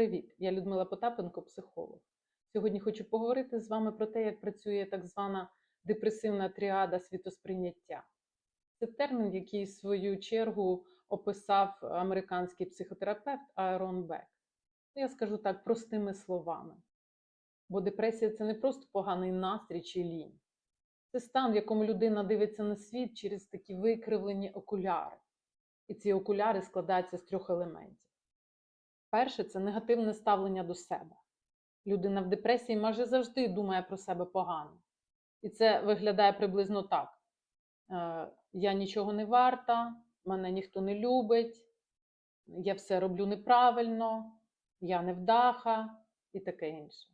Привіт, я Людмила Потапенко, психолог. Сьогодні хочу поговорити з вами про те, як працює так звана депресивна тріада світосприйняття. Це термін, який в свою чергу описав американський психотерапевт Аарон Бек. Я скажу так простими словами. Бо депресія це не просто поганий настрій чи лінь. Це стан, в якому людина дивиться на світ через такі викривлені окуляри. І ці окуляри складаються з трьох елементів. Перше це негативне ставлення до себе. Людина в депресії майже завжди думає про себе погано. І це виглядає приблизно так: Е, я нічого не варта, мене ніхто не любить, я все роблю неправильно, я невдаха і таке інше.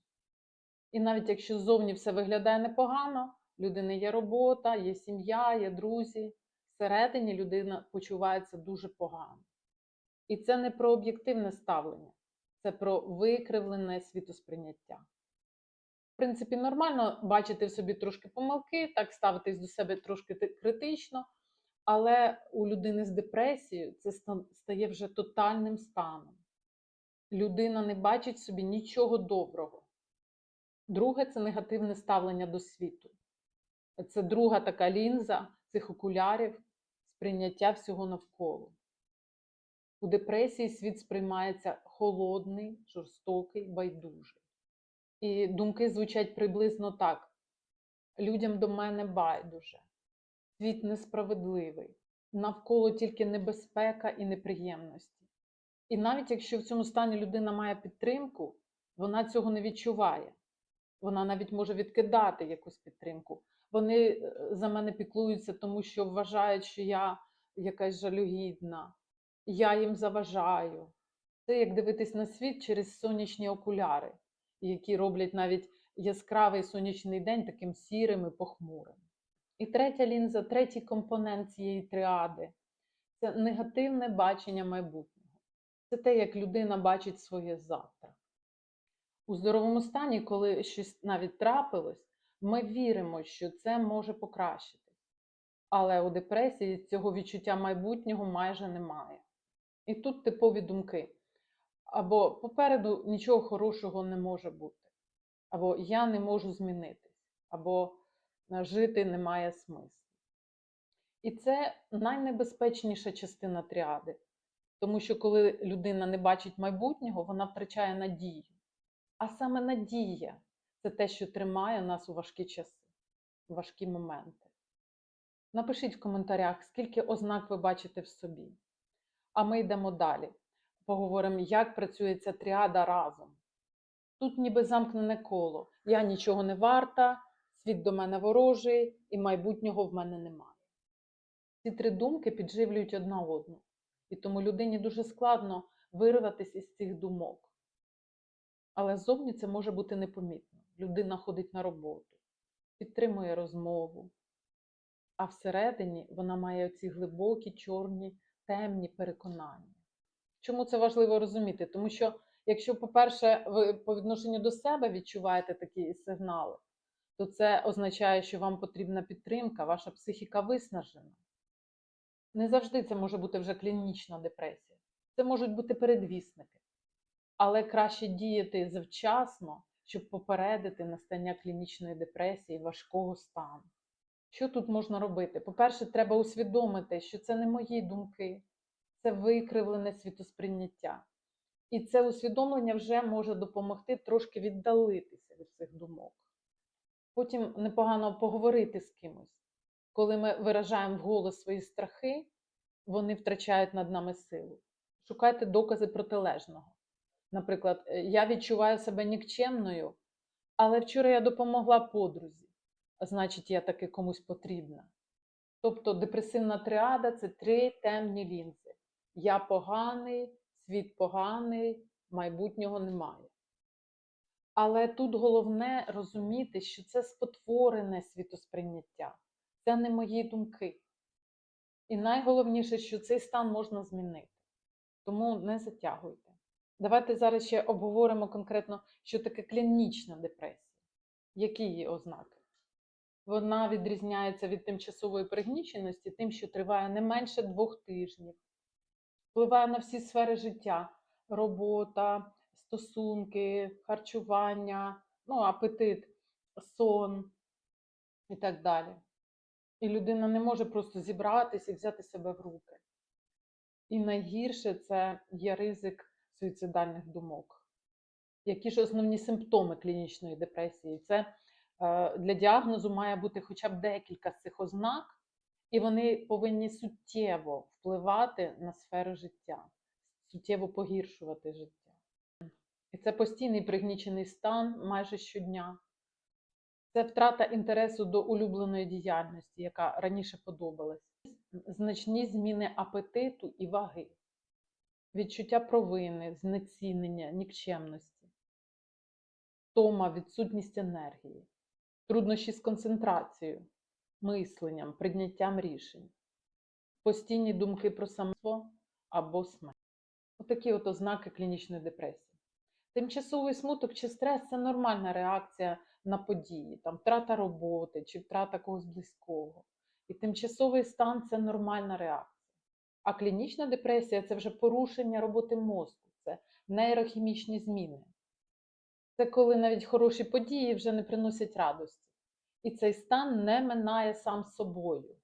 І навіть якщо ззовні все виглядає непогано, людини є робота, є сім'я, є друзі, всередині людина почувається дуже погано. І це не про об'єктивне ставлення, це про викривлене світосприйняття. В принципі, нормально бачити в собі трошки помилки, так ставитись до себе трошки критично, але у людини з депресією це стає вже тотальним станом. Людина не бачить в собі нічого доброго. Друге це негативне ставлення до світу. Це друга така лінза цих окулярів сприйняття всього навколо. У депресії світ сприймається холодний, жорстокий, байдужий. І думки звучать приблизно так: людям до мене байдуже, світ несправедливий, навколо тільки небезпека і неприємності. І навіть якщо в цьому стані людина має підтримку, вона цього не відчуває. Вона навіть може відкидати якусь підтримку. Вони е, за мене піклуються, тому що вважають, що я якась жалюгідна, я їм заважаю. Це як дивитись на світ через сонячні окуляри, які роблять навіть яскравий сонячний день таким сірим і похмурим. І третя лінза, третій компонент цієї тріади це негативне бачення майбутнього. Це те, як людина бачить своє завтра. У здоровому стані, коли щось навіть трапилось, ми віримо, що це може покращитись. Але у депресії цього відчуття майбутнього майже немає. І тут типові думки. Або попереду нічого хорошого не може бути, або я не можу змінитись, або «Е, жити немає смислу. І це найнебезпечніша частина тріади, тому що коли людина не бачить майбутнього, вона втрачає надію. А саме надія це те, що тримає нас у важкі часи, важкі моменти. Напишіть в коментарях, скільки ознак ви бачите в собі. А ми йдемо далі. Поговоримо, як працює ця тріада разом. Тут ніби замкнене коло. Я нічого не варта, світ до мене ворожий, і майбутнього в мене немає. Ці три думки підживлюють одна одну, і тому людині дуже складно вирватися із цих думок. Але ззовні це може бути непомітно. Людина ходить на роботу, підтримує розмову, а всередині вона має ці глибокі, чорні, темні переконання. Чому це важливо розуміти? Тому що, якщо, по-перше, ви по відношенню до себе відчуваєте такі сигнали, то це означає, що вам потрібна підтримка, ваша психіка виснажена. Не завжди це може бути вже клінічна депресія. Це можуть бути передвісники. Але краще діяти завчасно, щоб попередити настання клінічної депресії, важкого стану. Що тут можна робити? По-перше, треба усвідомити, що це не мої думки, це викривлене світосприйняття. І це усвідомлення вже може допомогти трошки віддалитися від цих думок. Потім непогано поговорити з кимось. Коли ми виражаємо вголос свої страхи, вони втрачають над нами силу. Шукайте докази протилежного. Наприклад, «Е, я відчуваю себе нікчемною, але вчора я допомогла подрузі, значить, я таки комусь потрібна. Тобто депресивна тріада це три темні лінзи. Я поганий, світ поганий, майбутнього немає. Але тут головне розуміти, що це спотворене світосприйняття, це не мої думки. І найголовніше, що цей стан можна змінити. Тому не затягуйте. Давайте зараз ще обговоримо конкретно, що таке клінічна депресія. Які її ознаки? Вона відрізняється від тимчасової пригніченості тим, що триває не менше двох тижнів, впливає на всі сфери життя: робота, стосунки, харчування, ну, апетит, сон і так далі. І людина не може просто зібратися і взяти себе в руки. І найгірше це є ризик суїцидальних думок. Які ж основні симптоми клінічної депресії? Це для діагнозу має бути хоча б декілька з цих ознак, і вони повинні суттєво впливати на сферу життя, суттєво погіршувати життя. І це постійний пригнічений стан майже щодня. Це втрата інтересу до улюбленої діяльності, яка раніше подобалась, значні зміни апетиту і ваги, відчуття провини, знецінення, нікчемності, втома, відсутність енергії, труднощі з концентрацією, мисленням, прийняттям рішень, постійні думки про самство або смерть. Отакі от ознаки клінічної депресії. Тимчасовий смуток чи стрес це нормальна реакція на події, там втрата роботи чи втрата когось близького. І тимчасовий стан це нормальна реакція. А клінічна депресія це вже порушення роботи мозку, це нейрохімічні зміни. Це коли навіть хороші події вже не приносять радості. І цей стан не минає сам собою.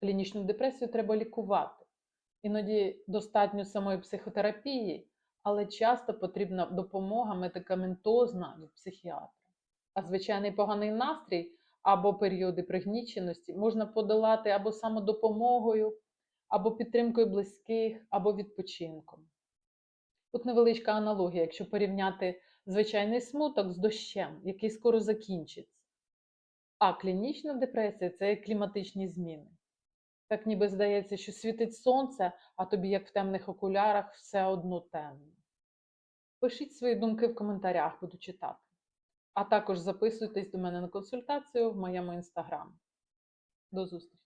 Клінічну депресію треба лікувати. Іноді достатньо самої психотерапії, але часто потрібна допомога медикаментозна від психіатра. А звичайний поганий настрій або періоди пригніченості можна подолати або самодопомогою, або підтримкою близьких, або відпочинком. Тут невеличка аналогія, якщо порівняти звичайний смуток з дощем, який скоро закінчиться. А клінічна депресія це кліматичні зміни. Так ніби здається, що світить сонце, а тобі, як в темних окулярах, все одно темно. Пишіть свої думки в коментарях, буду читати. А також записуйтесь до мене на консультацію в моєму інстаграм. До зустрічі!